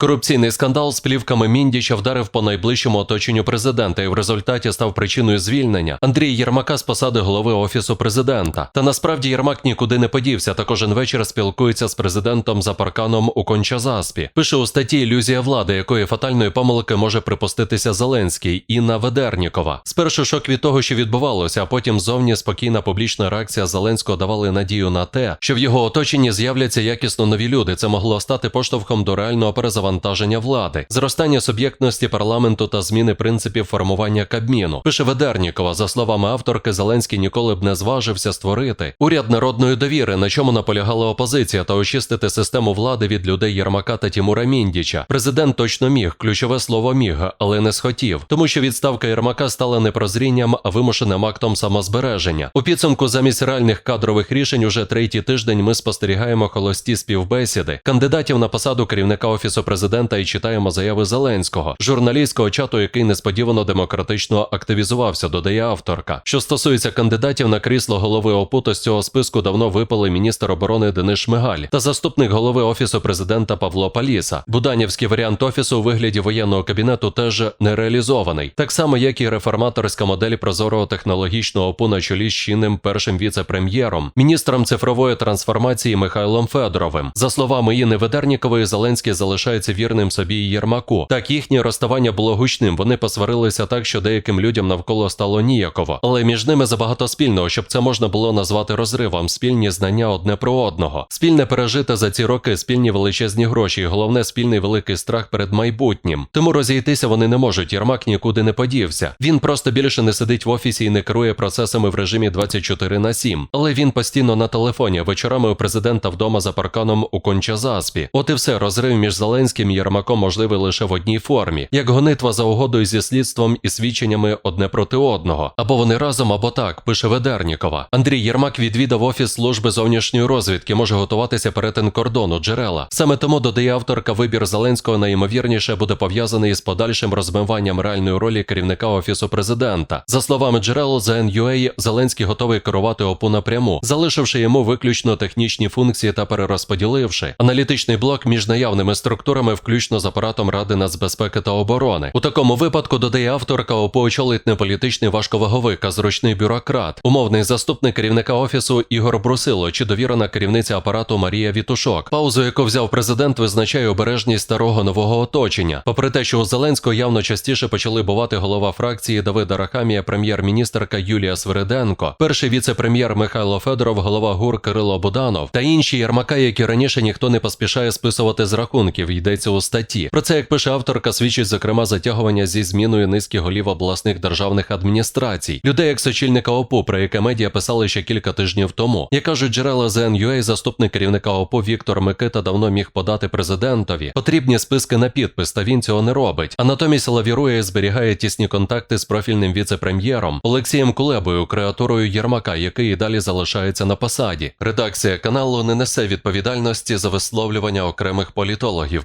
Корупційний скандал з плівками Міндіча вдарив по найближчому оточенню президента і в результаті став причиною звільнення Андрія Єрмака з посади голови офісу президента. Та насправді Єрмак нікуди не подівся. та кожен вечір спілкується з президентом за парканом у Кончазаспі. Пише у статті Ілюзія влади, якої фатальної помилки може припуститися Зеленський Інна Ведернікова. Спершу шок від того, що відбувалося, а потім зовні спокійна публічна реакція Зеленського давали надію на те, що в його оточенні з'являться якісно нові люди. Це могло стати поштовхом до реального перезавантаження влади, зростання суб'єктності парламенту та зміни принципів формування Кабміну. Пише Ведернікова, за словами авторки, Зеленський ніколи б не зважився створити уряд народної довіри, на чому наполягала опозиція, та очистити систему влади від людей Єрмака та Тімура Міндіча. Президент точно міг, ключове слово міг, але не схотів, тому що відставка Єрмака стала не прозрінням, а вимушеним актом самозбереження. У підсумку замість реальних кадрових рішень уже третій тиждень ми спостерігаємо холості співбесіди кандидатів на посаду керівника офісу президента і читаємо заяви Зеленського, журналістського чату, який несподівано демократично активізувався, додає авторка. Що стосується кандидатів на крісло голови ОПУ, то з цього списку давно випали міністр оборони Денис Шмигаль та заступник голови офісу президента Павло Паліса. Буданівський варіант офісу у вигляді воєнного кабінету теж не реалізований, так само як і реформаторська модель прозорого технологічного ОПУ на чолі з чинним першим віце-прем'єром, міністром цифрової трансформації Михайлом Федоровим. За словами Інни Ведернікової, Зеленський залишається вірним собі Єрмаку. Так їхнє розставання було гучним. Вони посварилися так, що деяким людям навколо стало ніяково, але між ними забагато спільного, щоб це можна було назвати розривом. Спільні знання одне про одного, спільне пережите за ці роки, спільні величезні гроші, і головне спільний великий страх перед майбутнім. Тому розійтися вони не можуть. Єрмак нікуди не подівся. Він просто більше не сидить в офісі і не керує процесами в режимі 24 на 7. Але він постійно на телефоні. Вечорами у президента вдома за парканом у Кончазаспі. От і все розрив між Зеленським і Єрмаком можливий лише в одній формі, як гонитва за угодою зі слідством і свідченнями одне проти одного. Або вони разом, або так, пише Ведернікова. Андрій Єрмак відвідав офіс служби зовнішньої розвідки, може готуватися перетин кордону джерела. Саме тому додає авторка вибір Зеленського найімовірніше буде пов'язаний із подальшим розмиванням реальної ролі керівника офісу президента. За словами джерел ZNUA, Зеленський готовий керувати ОПУ напряму, залишивши йому виключно технічні функції та перерозподіливши аналітичний блок між наявними структурами, включно з апаратом Ради нацбезпеки та оборони. У такому випадку додає авторка ОПУ очолить не політичний важковаговик, а зручний бюрократ, умовний заступник керівника офісу Ігор Брусило чи довірена керівниця апарату Марія Вітушок. Паузу, яку взяв президент, визначає обережність старого нового оточення. Попри те, що у Зеленського явно частіше почали бувати голова фракції Давида Рахамія, прем'єр-міністерка Юлія Свириденко, перший віце-прем'єр Михайло Федоров, голова ГУР Кирило Буданов та інші ярмака, які раніше ніхто не поспішає списувати з рахунків, йдеться у статті. Про це, як пише авторка, свідчить зокрема затягування зі зміною низки голів обласних державних адміністрацій, людей як сочільника ОПУ, про яке медіа писали ще кілька тижнів тому. Як кажуть джерела ZNUA, заступник керівника ОПУ Віктор Микита давно міг подати президентові потрібні списки на підпис, та він цього не робить. А натомість лавірує і зберігає тісні контакти з профільним віце-прем'єром Олексієм Кулебою, креатурою Єрмака, який і далі залишається на посаді. Редакція каналу не несе відповідальності за висловлювання окремих політологів,